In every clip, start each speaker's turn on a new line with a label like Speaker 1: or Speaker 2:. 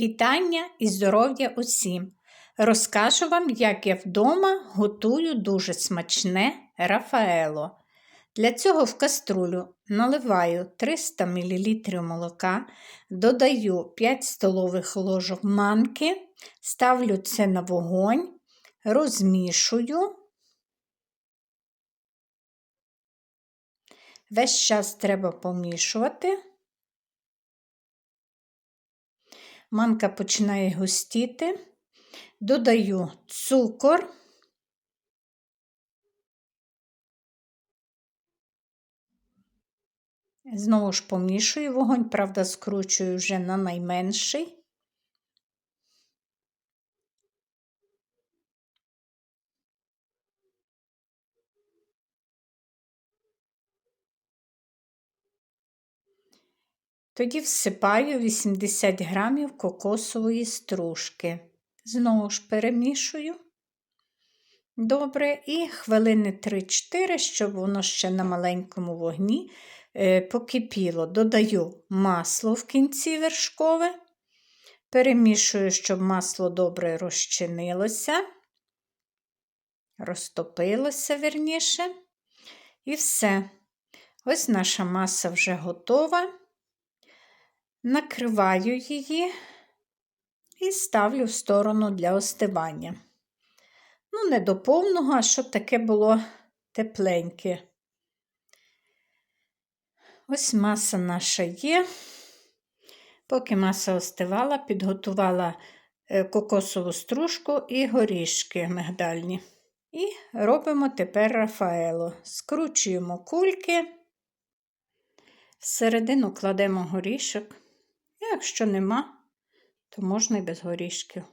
Speaker 1: Вітання і здоров'я усім! Розкажу вам, як я вдома готую дуже смачне рафаело. Для цього в каструлю наливаю 300 мл молока, додаю 5 столових ложок манки, ставлю це на вогонь, розмішую. Весь час треба помішувати. Манка починає густіти, додаю цукор. Знову ж помішую вогонь, правда, скручую вже на найменший. Тоді всипаю 80 грамів кокосової стружки. Знову ж перемішую. Добре, і хвилини 3-4, щоб воно ще на маленькому вогні е, покипіло. Додаю масло в кінці вершкове. Перемішую, щоб масло добре розчинилося, розтопилося верніше. І все. Ось наша маса вже готова накриваю її і ставлю в сторону для остивання. Ну, не до повного, а щоб таке було тепленьке. Ось маса наша є. Поки маса остивала, підготувала е, кокосову стружку і горішки мигдальні. І робимо тепер рафаело. Скручуємо кульки, всередину кладемо горішок. Якщо нема, то можна і без горішків.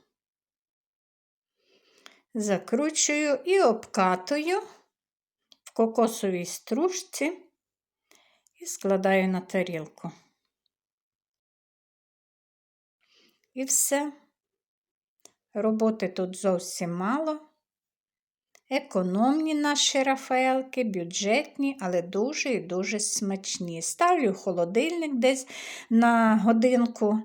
Speaker 1: Закручую і обкатую в кокосовій стружці і складаю на тарілку. І все. Роботи тут зовсім мало. Економні наші рафаелки, бюджетні, але дуже і дуже смачні. Ставлю холодильник десь на годинку,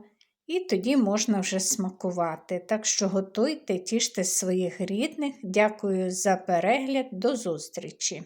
Speaker 1: і тоді можна вже смакувати. Так що готуйте, тіште своїх рідних. Дякую за перегляд, до зустрічі!